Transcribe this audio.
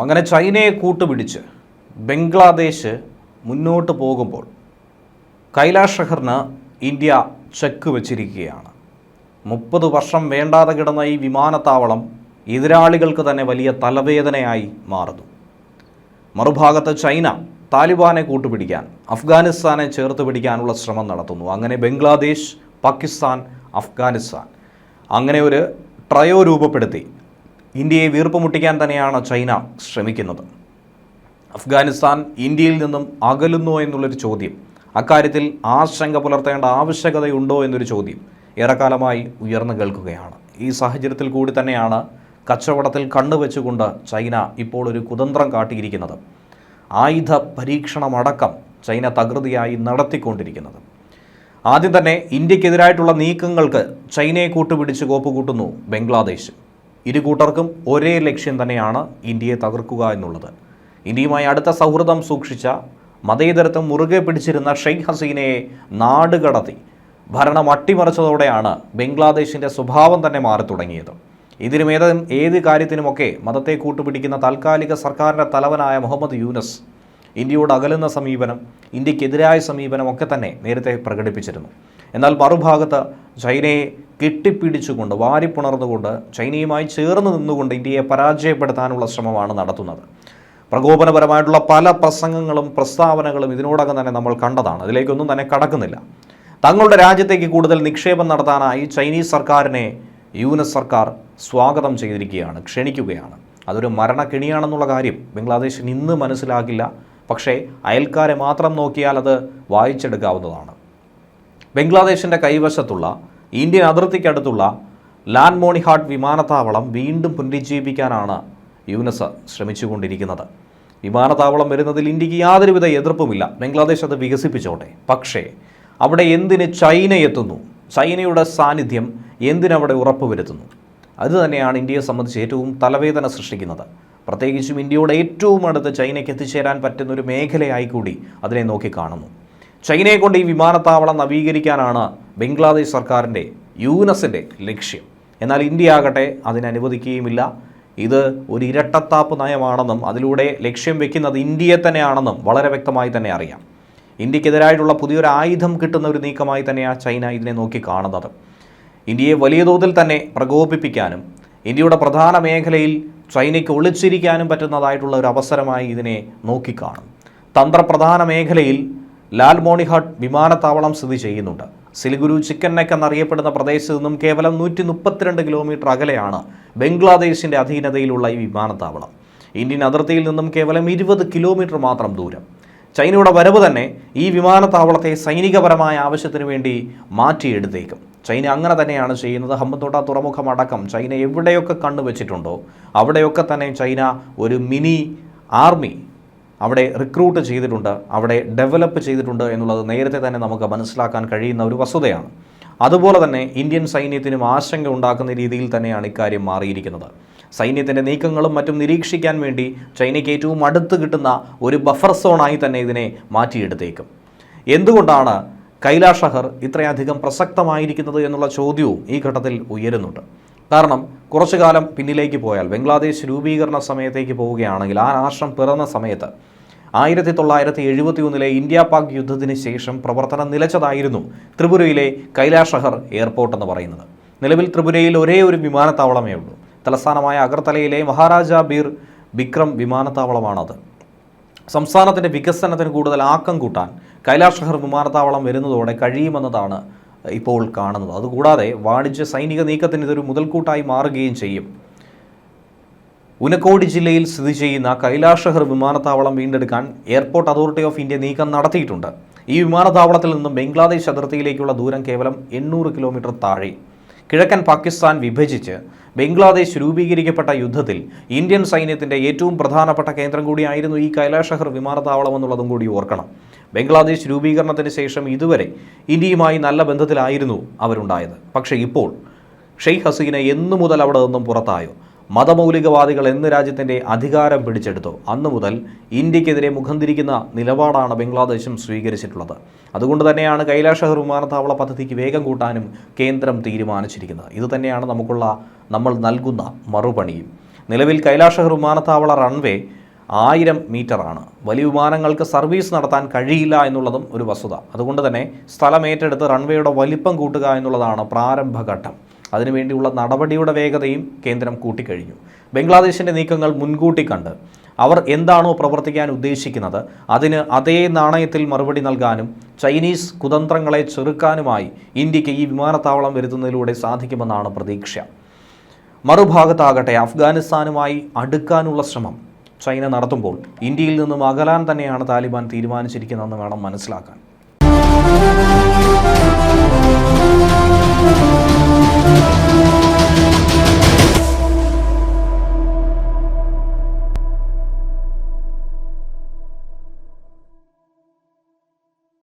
നോക്കാം അങ്ങനെ ചൈനയെ കൂട്ടുപിടിച്ച് ബംഗ്ലാദേശ് മുന്നോട്ട് പോകുമ്പോൾ കൈലാഷ് ഷഹറിന് ഇന്ത്യ ചെക്ക് വച്ചിരിക്കുകയാണ്. മുപ്പത് വർഷം വേണ്ടാതെ കിടന്ന ഈ വിമാനത്താവളം എതിരാളികൾക്ക് തന്നെ വലിയ തലവേദനയായി മാറുന്നു. മറുഭാഗത്ത് ചൈന താലിബാനെ കൂട്ടുപിടിക്കാൻ അഫ്ഗാനിസ്ഥാനെ ചേർത്ത് പിടിക്കാനുള്ള ശ്രമം നടത്തുന്നു. അങ്ങനെ ബംഗ്ലാദേശ് പാകിസ്ഥാൻ അഫ്ഗാനിസ്ഥാൻ. അങ്ങനെ ഒരു ട്രയോ രൂപപ്പെടുത്തി. ഇന്ത്യയെ വീർപ്പ് മുട്ടിക്കാൻ തന്നെയാണ് ചൈന ശ്രമിക്കുന്നത്. അഫ്ഗാനിസ്ഥാൻ ഇന്ത്യയിൽ നിന്നും അകലുന്നോ എന്നുള്ളൊരു ചോദ്യം. അക്കാര്യത്തിൽ ആശങ്ക പുലർത്തേണ്ട ആവശ്യകതയുണ്ടോ എന്നൊരു ചോദ്യം ഏറെക്കാലമായി ഉയർന്നു കേൾക്കുകയാണ്. ഈ സാഹചര്യത്തിൽ കൂടി തന്നെയാണ് കച്ചവടത്തിൽ കണ്ണുവെച്ചുകൊണ്ട് ചൈന ഇപ്പോൾ ഒരു കുതന്ത്രം കാട്ടിയിരിക്കുന്നത്. ആയുധ പരീക്ഷണമടക്കം ചൈന തകൃതിയായി നടത്തിക്കൊണ്ടിരിക്കുന്നത്. ആദ്യം തന്നെ ഇന്ത്യക്കെതിരായിട്ടുള്ള നീക്കങ്ങൾക്ക് ചൈനയെ കൂട്ടുപിടിച്ച് കോപ്പുകൂട്ടുന്നു ബംഗ്ലാദേശ്. ഇരു കൂട്ടർക്കും ഒരേ ലക്ഷ്യം തന്നെയാണ് ഇന്ത്യയെ തകർക്കുക എന്നുള്ളത്. ഇന്ത്യയുമായി അടുത്ത സൗഹൃദം സൂക്ഷിച്ച മതേതരത്വം മുറുകെ പിടിച്ചിരുന്ന ഷെയ്ഖ് ഹസീനയെ നാടുകടത്തി ഭരണം അട്ടിമറിച്ചതോടെയാണ് ബംഗ്ലാദേശിന്റെ സ്വഭാവം തന്നെ മാറി തുടങ്ങിയത്. ഇതിനും ഏത് ഏത് കാര്യത്തിനുമൊക്കെ മതത്തെ കൂട്ടുപിടിക്കുന്ന താൽക്കാലിക സർക്കാരിന്റെ തലവനായ മുഹമ്മദ് യൂനസ് ഇന്ത്യയോട് അകലുന്ന സമീപനം ഇന്ത്യക്കെതിരായ സമീപനമൊക്കെ തന്നെ നേരത്തെ പ്രകടിപ്പിച്ചിരുന്നു. എന്നാൽ മറുഭാഗത്ത് ചൈനയെ കെട്ടിപ്പിടിച്ചുകൊണ്ട് വാരിപ്പുണർന്നുകൊണ്ട് ചൈനയുമായി ചേർന്ന് നിന്നുകൊണ്ട് ഇന്ത്യയെ പരാജയപ്പെടുത്താനുള്ള ശ്രമമാണ് നടത്തുന്നത്. പ്രകോപനപരമായിട്ടുള്ള പല പ്രസംഗങ്ങളും പ്രസ്താവനകളും ഇതിനോടകം തന്നെ നമ്മൾ കണ്ടതാണ്. അതിലേക്കൊന്നും തന്നെ കടക്കുന്നില്ല. തങ്ങളുടെ രാജ്യത്തേക്ക് കൂടുതൽ നിക്ഷേപം നടത്താനായി ചൈനീസ് സർക്കാരിനെ യൂനസ് സർക്കാർ സ്വാഗതം ചെയ്തിരിക്കുകയാണ് ക്ഷണിക്കുകയാണ്. അതൊരു മരണക്കിണിയാണെന്നുള്ള കാര്യം ബംഗ്ലാദേശിന് ഇന്ന് മനസ്സിലാകില്ല. പക്ഷേ അയൽക്കാരെ മാത്രം നോക്കിയാൽ അത് വായിച്ചെടുക്കാവുന്നതാണ്. ബംഗ്ലാദേശിന്റെ കൈവശത്തുള്ള ഇന്ത്യൻ അതിർത്തിക്കടുത്തുള്ള ലാൻഡ് മോണിഹാട്ട് വിമാനത്താവളം വീണ്ടും പുനരുജ്ജീവിപ്പിക്കാനാണ് യുനെസ് ശ്രമിച്ചുകൊണ്ടിരിക്കുന്നത്. വിമാനത്താവളം വരുന്നതിൽ ഇന്ത്യയ്ക്ക് യാതൊരുവിധ എതിർപ്പുമില്ല. ബംഗ്ലാദേശ് അത് വികസിപ്പിച്ചോട്ടെ. പക്ഷേ അവിടെ എന്തിന് ചൈന എത്തുന്നു? ചൈനയുടെ സാന്നിധ്യം എന്തിനവിടെ ഉറപ്പുവരുത്തുന്നു? അത് തന്നെയാണ് ഇന്ത്യയെ സംബന്ധിച്ച് ഏറ്റവും തലവേദന സൃഷ്ടിക്കുന്നത്. പ്രത്യേകിച്ചും ഇന്ത്യയുടെ ഏറ്റവും അടുത്ത് ചൈനയ്ക്ക് എത്തിച്ചേരാൻ പറ്റുന്ന ഒരു മേഖലയായി കൂടി അതിനെ നോക്കി കാണുന്നു. ചൈനയെ കൊണ്ട് ഈ വിമാനത്താവളം നവീകരിക്കാനാണ് ബംഗ്ലാദേശ് സർക്കാരിന്റെ യൂനസിന്റെ ലക്ഷ്യം. എന്നാൽ ഇന്ത്യ ആകട്ടെ അതിനനുവദിക്കുകയുമില്ല ഇത് ഒരു ഇരട്ടത്താപ്പ് നയമാണെന്നും അതിലൂടെ ലക്ഷ്യം വെക്കുന്നത് ഇന്ത്യയെ തന്നെയാണെന്നും വളരെ വ്യക്തമായി തന്നെ അറിയാം. ഇന്ത്യക്കെതിരായിട്ടുള്ള പുതിയൊരു ആയുധം കിട്ടുന്ന ഒരു നീക്കമായി തന്നെയാണ് ചൈന ഇതിനെ നോക്കി കാണുന്നത്. ഇന്ത്യയെ വലിയ തോതിൽ തന്നെ പ്രകോപിപ്പിക്കാനും ഇന്ത്യയുടെ പ്രധാന മേഖലയിൽ ചൈനയ്ക്ക് ഒളിച്ചിരിക്കാനും പറ്റുന്നതായിട്ടുള്ള ഒരു അവസരമായി ഇതിനെ നോക്കിക്കാണും തന്ത്രപ്രധാന മേഖലയിൽ ലാൽ മോണിഹാട്ട് വിമാനത്താവളം സ്ഥിതി ചെയ്യുന്നുണ്ട്. സിലിഗുരു ചിക്കൻ നെക്ക് എന്നറിയപ്പെടുന്ന പ്രദേശത്ത് നിന്നും കേവലം നൂറ്റി മുപ്പത്തിരണ്ട് കിലോമീറ്റർ അകലെയാണ് ബംഗ്ലാദേശിന്റെ അധീനതയിലുള്ള ഈ വിമാനത്താവളം. ഇന്ത്യൻ അതിർത്തിയിൽ നിന്നും കേവലം ഇരുപത് കിലോമീറ്റർ മാത്രം ദൂരം. ചൈനയുടെ വരവ് തന്നെ ഈ വിമാനത്താവളത്തെ സൈനികപരമായ ആവശ്യത്തിന് വേണ്ടി മാറ്റിയെടുത്തേക്കും. ചൈന അങ്ങനെ തന്നെയാണ് ചെയ്യുന്നത്. ഹമ്പത്തോട്ട തുറമുഖം അടക്കം ചൈന എവിടെയൊക്കെ കണ്ണുവെച്ചിട്ടുണ്ടോ അവിടെയൊക്കെ തന്നെ ചൈന ഒരു മിനി ആർമി അവിടെ റിക്രൂട്ട് ചെയ്തിട്ടുണ്ട് അവിടെ ഡെവലപ്പ് ചെയ്തിട്ടുണ്ട് എന്നുള്ളത് നേരത്തെ തന്നെ നമുക്ക് മനസ്സിലാക്കാൻ കഴിയുന്ന ഒരു വസ്തുതയാണ്. അതുപോലെ തന്നെ ഇന്ത്യൻ സൈന്യത്തിനും ആശങ്ക ഉണ്ടാക്കുന്ന രീതിയിൽ തന്നെയാണ് ഇക്കാര്യം മാറിയിരിക്കുന്നത്. സൈന്യത്തിന്റെ നീക്കങ്ങളും മറ്റും നിരീക്ഷിക്കാൻ വേണ്ടി ചൈനയ്ക്ക് ഏറ്റവും അടുത്ത് കിട്ടുന്ന ഒരു ബഫർ സോണായി തന്നെ ഇതിനെ മാറ്റിയെടുത്തേക്കും. എന്തുകൊണ്ടാണ് കൈലാഷഹർ ഇത്രയധികം പ്രസക്തമായിരിക്കുന്നത് എന്നുള്ള ചോദ്യവും ഈ ഘട്ടത്തിൽ ഉയരുന്നുണ്ട്? കാരണം കുറച്ചു കാലം പിന്നിലേക്ക് പോയാൽ ബംഗ്ലാദേശ് രൂപീകരണ സമയത്തേക്ക് പോവുകയാണെങ്കിൽ ആ രാഷ്ട്രം പിറന്ന സമയത്ത് ആയിരത്തി തൊള്ളായിരത്തി എഴുപത്തി ഒന്നിലെ ഇന്ത്യ പാക് യുദ്ധത്തിന് ശേഷം പ്രവർത്തനം നിലച്ചതായിരുന്നു ത്രിപുരയിലെ കൈലാഷഹർ എയർപോർട്ട് എന്ന് പറയുന്നത്. നിലവിൽ ത്രിപുരയിൽ ഒരേ ഒരു വിമാനത്താവളമേ ഉള്ളൂ. തലസ്ഥാനമായ അഗർത്തലയിലെ മഹാരാജ ബീർ വിക്രം വിമാനത്താവളമാണത്. സംസ്ഥാനത്തിന്റെ വികസനത്തിന് കൂടുതൽ ആക്കം കൂട്ടാൻ കൈലാഷഹർ വിമാനത്താവളം വരുന്നതോടെ കഴിയുമെന്നതാണ് ഇപ്പോൾ കാണുന്നത്. അതുകൂടാതെ വാണിജ്യ സൈനിക നീക്കത്തിന് ഇതൊരു മുതൽക്കൂട്ടായി മാറുകയും ചെയ്യും. ഉനക്കോടി ജില്ലയിൽ സ്ഥിതി ചെയ്യുന്ന കൈലാഷഹർ വിമാനത്താവളം വീണ്ടെടുക്കാൻ എയർപോർട്ട് അതോറിറ്റി ഓഫ് ഇന്ത്യ നീക്കം നടത്തിയിട്ടുണ്ട്. ഈ വിമാനത്താവളത്തിൽ നിന്നും ബംഗ്ലാദേശ് അതിർത്തിയിലേക്കുള്ള ദൂരം കേവലം എണ്ണൂറ് കിലോമീറ്റർ താഴെ. കിഴക്കൻ പാകിസ്ഥാൻ വിഭജിച്ച് ബംഗ്ലാദേശ് രൂപീകരിക്കപ്പെട്ട യുദ്ധത്തിൽ ഇന്ത്യൻ സൈന്യത്തിന്റെ ഏറ്റവും പ്രധാനപ്പെട്ട കേന്ദ്രം കൂടിയായിരുന്നു ഈ കൈലാഷഹർ വിമാനത്താവളം എന്നുള്ളതും കൂടി ഓർക്കണം. ബംഗ്ലാദേശ് രൂപീകരണത്തിന് ശേഷം ഇതുവരെ ഇന്ത്യയുമായി നല്ല ബന്ധത്തിലായിരുന്നു അവരുണ്ടായത്. പക്ഷേ ഇപ്പോൾ ഷെയ്ഖ് ഹസീന എന്നു മുതൽ അവിടെ നിന്നും പുറത്തായോ? മതമൗലികവാദികൾ എന്ന് രാജ്യത്തിന്റെ അധികാരം പിടിച്ചെടുത്തു? അന്നു മുതൽ ഇന്ത്യക്കെതിരെ മുഖം തിരിക്കുന്ന നിലപാടാണ് ബംഗ്ലാദേശും സ്വീകരിച്ചിട്ടുള്ളത്. അതുകൊണ്ട് തന്നെയാണ് കൈലാഷഹർ വിമാനത്താവള പദ്ധതിക്ക് വേഗം കൂട്ടാനും കേന്ദ്രം തീരുമാനിച്ചിരിക്കുന്നത്. ഇത് തന്നെയാണ് നമുക്കുള്ള നമ്മൾ നൽകുന്ന മറുപണിയും നിലവിൽ കൈലാഷഹർ വിമാനത്താവള റൺവേ ആയിരം മീറ്ററാണ്. വലിയ വിമാനങ്ങൾക്ക് സർവീസ് നടത്താൻ കഴിയില്ല എന്നുള്ളതും ഒരു വസ്തുത. അതുകൊണ്ട് തന്നെ സ്ഥലം ഏറ്റെടുത്ത് റൺവേയുടെ വലിപ്പം കൂട്ടുക എന്നുള്ളതാണ് പ്രാരംഭഘട്ടം. അതിനുവേണ്ടിയുള്ള നടപടിയുടെ വേഗതയും കേന്ദ്രം കൂട്ടിക്കഴിഞ്ഞു. ബംഗ്ലാദേശിന്റെ നീക്കങ്ങൾ മുൻകൂട്ടി കണ്ട്. അവർ എന്താണോ പ്രവർത്തിക്കാൻ ഉദ്ദേശിക്കുന്നത് അതിന് അതേ നാണയത്തിൽ മറുപടി നൽകാനും ചൈനീസ് കുതന്ത്രങ്ങളെ ചെറുക്കാനുമായി ഇന്ത്യയ്ക്ക് ഈ വിമാനത്താവളം വരുത്തുന്നതിലൂടെ സാധിക്കുമെന്നാണ് പ്രതീക്ഷ. മറുഭാഗത്താകട്ടെ അഫ്ഗാനിസ്ഥാനുമായി അടുക്കാനുള്ള ശ്രമം. ചൈന നടത്തുമ്പോൾ ഇന്ത്യയിൽ നിന്നും അകലാൻ തന്നെയാണ് താലിബാൻ തീരുമാനിച്ചിരിക്കുന്നതെന്ന് വേണം മനസ്സിലാക്കാൻ.